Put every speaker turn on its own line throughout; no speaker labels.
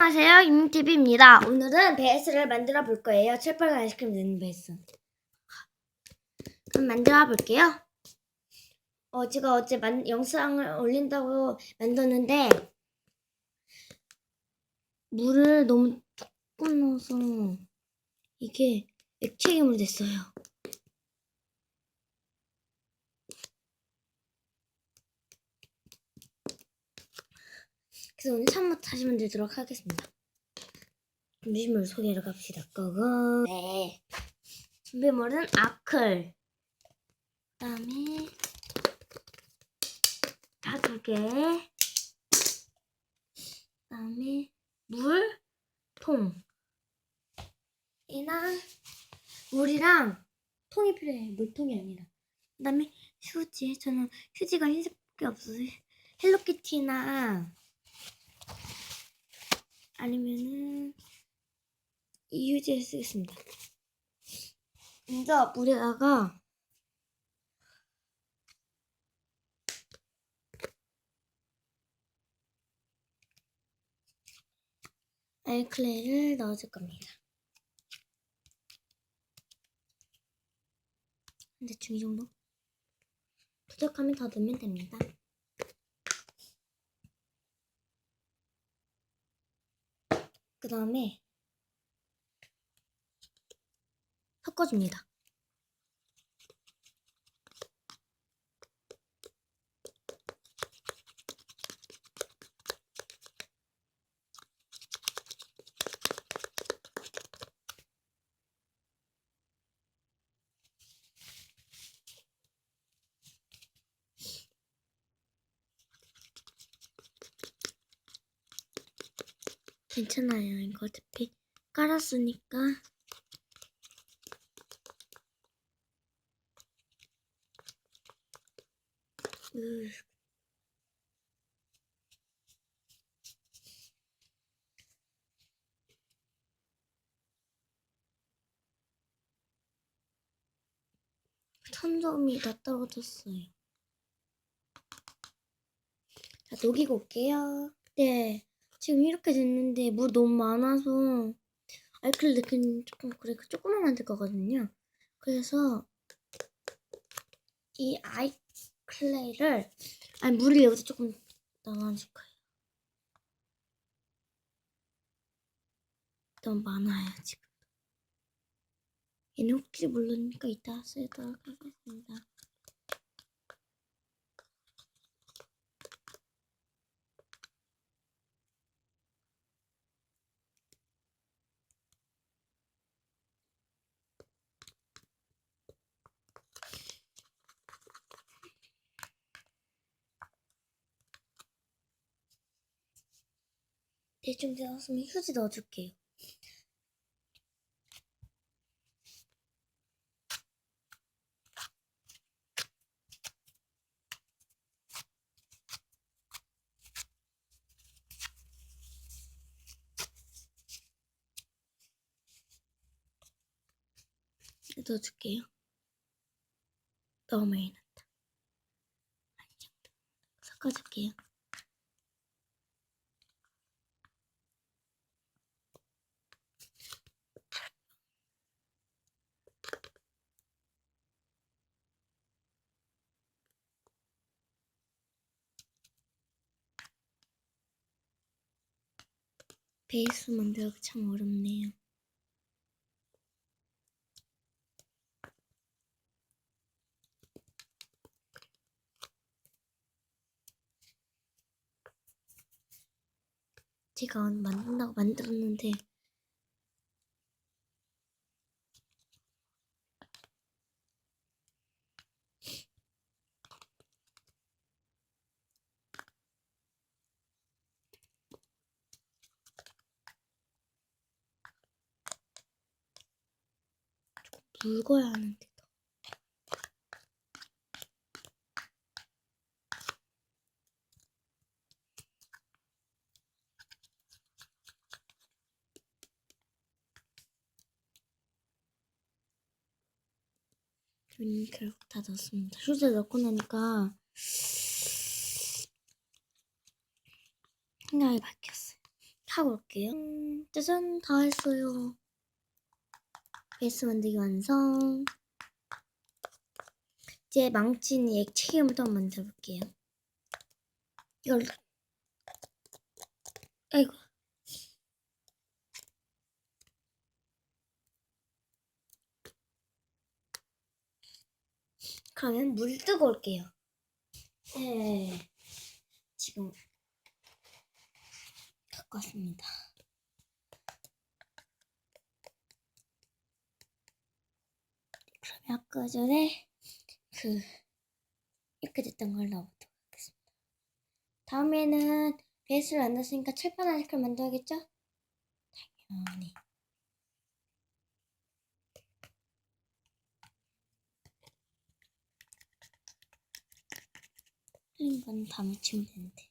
안녕하세요, 임TV입니다. 오늘은 베이스를 만들어 볼 거예요. 철판 아이스크림 넣는 베이스. 그럼 만들어 볼게요. 어, 제가 어제 만, 영상을 올린다고 만들었는데, 물을 너무 조금 넣어서, 이게 액체괴물 됐어요. 그래서 오늘 처음부터 다시 만들도록 하겠습니다. 준비물 소개를 갑시다. 고고. 네. 준비물은 아클. 그 다음에 다 두 개. 그 다음에 물, 통. 이랑 물이랑 통이 필요해. 물통이 아니라. 그 다음에 휴지. 저는 휴지가 흰색밖에 없어서 헬로키티나 아니면은 이 휴지를 쓰겠습니다. 먼저 물에다가 알클레이를 넣어줄 겁니다. 한 대충 이 정도? 부족하면 더 넣으면 됩니다. 그 다음에 섞어줍니다. 괜찮아요. 이거 어차피 깔았으니까. 으. 천점이 다 떨어졌어요. 자, 녹이고 올게요. 네. 지금 이렇게 됐는데 물 너무 많아서 알클 넣기는 조금 그래 조금만 만들 거거든요. 그래서 이 아이클레이를 아니 물을 여기서 조금 넣어줄 거예요. 너무 많아요 지금. 얘는 혹시 모르니까 이따 쓰도록 하겠습니다. 대충 되었으면 휴지 넣어줄게요. 넣어줄게요. 너무 많이 넣었다. 한 정도 섞어줄게요. 베이스 만들기 참 어렵네요. 제가 만든다고 만들었는데 묽어야 하는데 더. 저는 결국 다 넣었습니다. 휴지 넣고 나니까 생각이 바뀌었어요. 올게요. 음, 짜잔, 다 했어요. 베이스 만들기 완성. 이제 망친 또 한번 만들어 볼게요. 이걸 아이고 그러면 물 뜨고 올게요. 네, 지금 갖고 왔습니다. 그러면 아까 전에 그 이렇게 됐던 걸 넣어보도록 하겠습니다. 다음에는 베이스를 안 넣었으니까 철판 아이스크림 만들어야겠죠? 당연히. 틀린 건다 묻히면 되는데.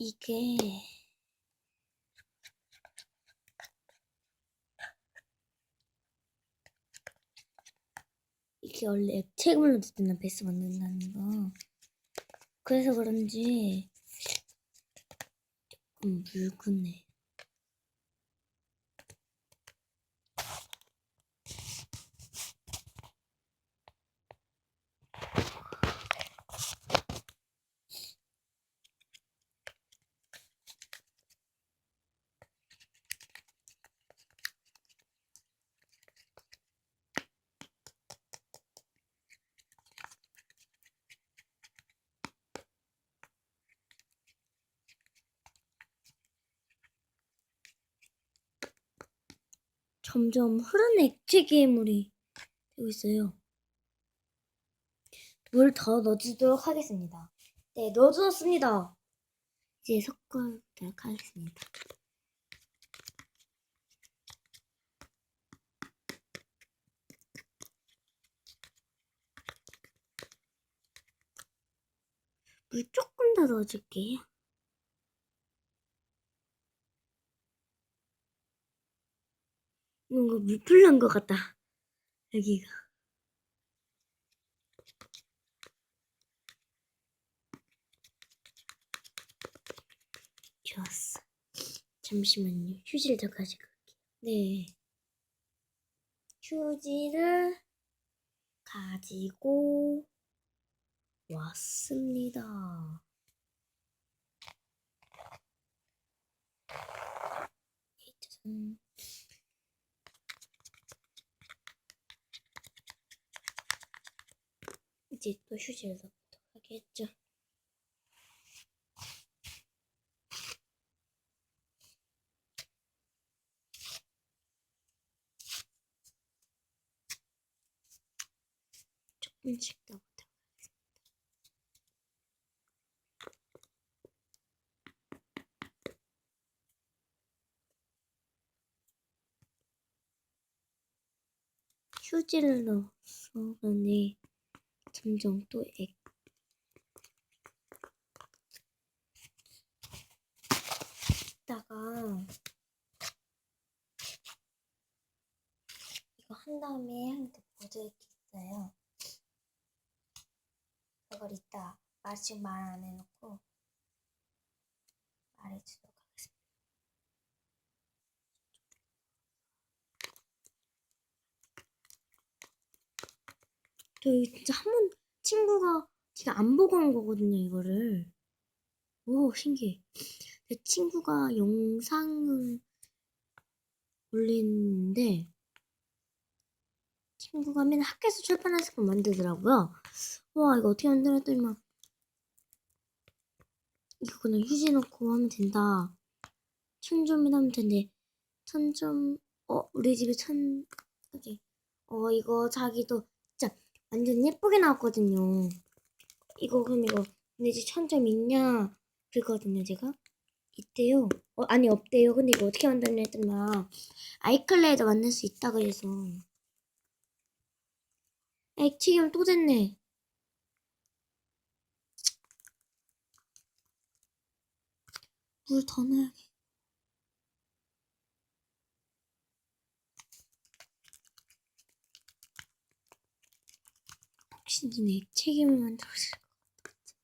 이게 이게 원래 액체물로 듣는 베이스 만든다는 거. 그래서 그런지 조금 묽은해. 점점 흐르는 액체 괴물이 되고 있어요. 물 더 넣어주도록 하겠습니다. 네, 넣어주었습니다. 이제 섞어보도록 하겠습니다. 물 조금 더 넣어줄게요. 뭔가 물풀 난 것 같다. 여기가. 좋았어. 잠시만요. 휴지를 더 가지고 올게요. 네. 휴지를 가지고 왔습니다. 짜잔. 이제 또 휴지를 넣도록 하겠죠. 조금씩 하겠습니다. 휴지를 넣어서 안 에 점점 또 액. 이따가 이거 한 다음에 한테 보여드릴 게 있어요. 그걸 이따 말 지금 말안 해놓고 말해주도록 하겠습니다. 저 이거 진짜 한 번 친구가 제가 안 보고 한 거거든요 이거를. 오 신기해. 제 친구가 영상을 올리는데 친구가 맨날 학교에서 출판하는 거 만들더라고요. 와 이거 어떻게 만들었더니 막 이거 그냥 휴지 넣고 하면 된다. 천점이 하면 된대. 천점 어 우리 집에 천 여기 어 이거 자기도 완전 예쁘게 나왔거든요. 이거 그럼 이거 근데 천점 있냐 그랬거든요 제가 있대요. 어 아니 없대요. 근데 이거 어떻게 만드냐 했더니 막 아이클레이도 만들 수 있다 그래서 액체기름 또 됐네. 물 더 넣어야겠. 혹시 내 책임만 덜을 것 같아.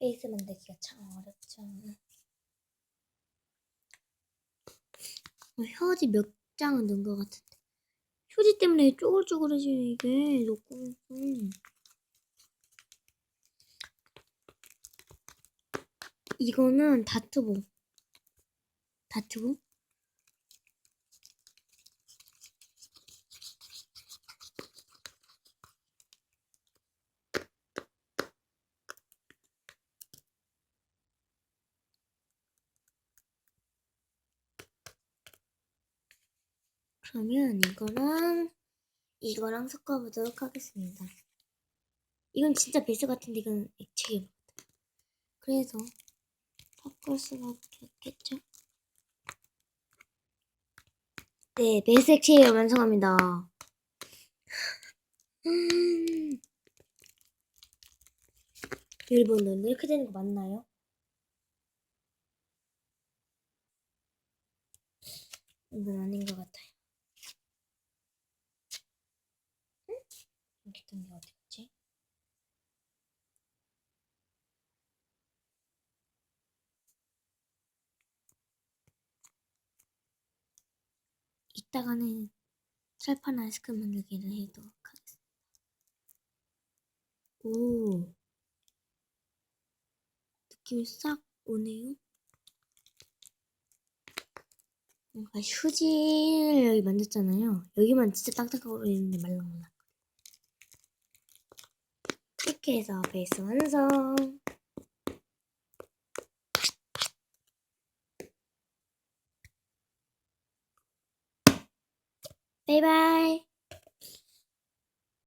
베이스 만들기가 참 어렵죠. 어, 혀지 몇 장은 넣은 것 같은데. 휴지 때문에 쪼글쪼글해지네, 이게. 녹으면서. 이거는 다트보. 다트보? 그러면 이거랑 이거랑 섞어보도록 하겠습니다. 이건 진짜 베이스 같은데 이건 액체예요. 그래서 섞을 수밖에 없겠죠? 네, 베이스 액체예요. 완성합니다. 음. 여러분, 이렇게 되는 거 맞나요? 이건 아닌 것 같아요. 뜬게 어디 갔지? 이따가는 철판 아이스크림 만들기를 해도록 하겠습니다. 오, 느낌이 싹 오네요. 뭔가 휴지를 여기 만졌잖아요. 여기만 진짜 딱딱하고 있는데 말랑말랑. 이렇게 해서